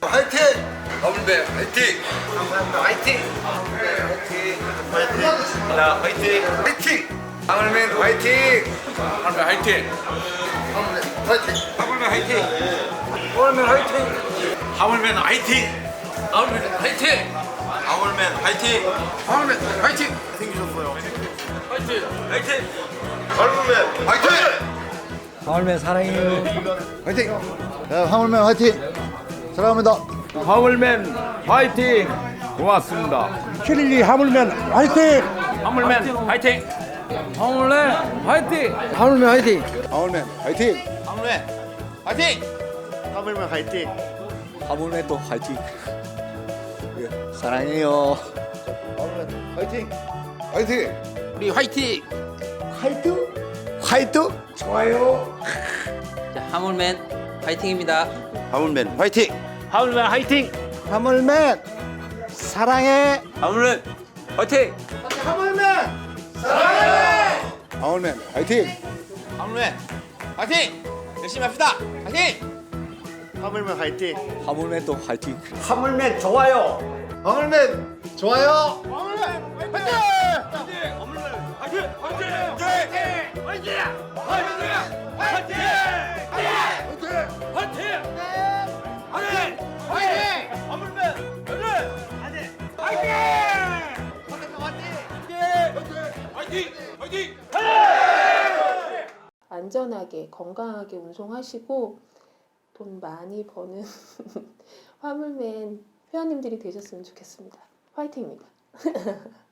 화이팅! 화물배 화이팅! 화이팅! 자, 화이팅! 화이팅! 화물맨 화이팅! 할배 화이팅! 화물맨 화이팅! 하물맨 화이팅! 하물맨 화이팅! 하물맨 화이팅! 화물맨 화이팅! 하물맨 화이팅! 생기셨어요. 화이팅! 화이팅! 화물맨 화이팅! 하울맨 사랑해요. 화이팅! 네, 화물맨 화이팅! 사랑합니다. 하물맨 화이팅! 고맙습니다. 킬리 하울맨 화이팅! 하물맨 화이팅! 하물맨 화이팅! 하울맨 화이팅! 화물맨 화이팅! 화물맨 화이팅! 화물맨 화이팅! 화물맨 또 화이팅! 예, 사랑해요. 화물맨 화이팅! 화이팅! 우리 화이팅! 화이트? 화이트? 좋아요. 자, 하물맨 파이팅입니다. 화물맨 화이팅! 하물맨 화이팅! 화물맨 사랑해. 하물맨 화이팅! 화물맨 화이팅! 화물맨 화이팅! 열심히 합시다! 화이팅! 화물맨 화이팅! 화물맨 또 화이팅! 하울맨 좋아요. 화물맨 좋아요. 안전하게 건강하게 운송하시고 돈 많이 버는 화물맨 회원님들이 되셨으면 좋겠습니다. 화이팅입니다.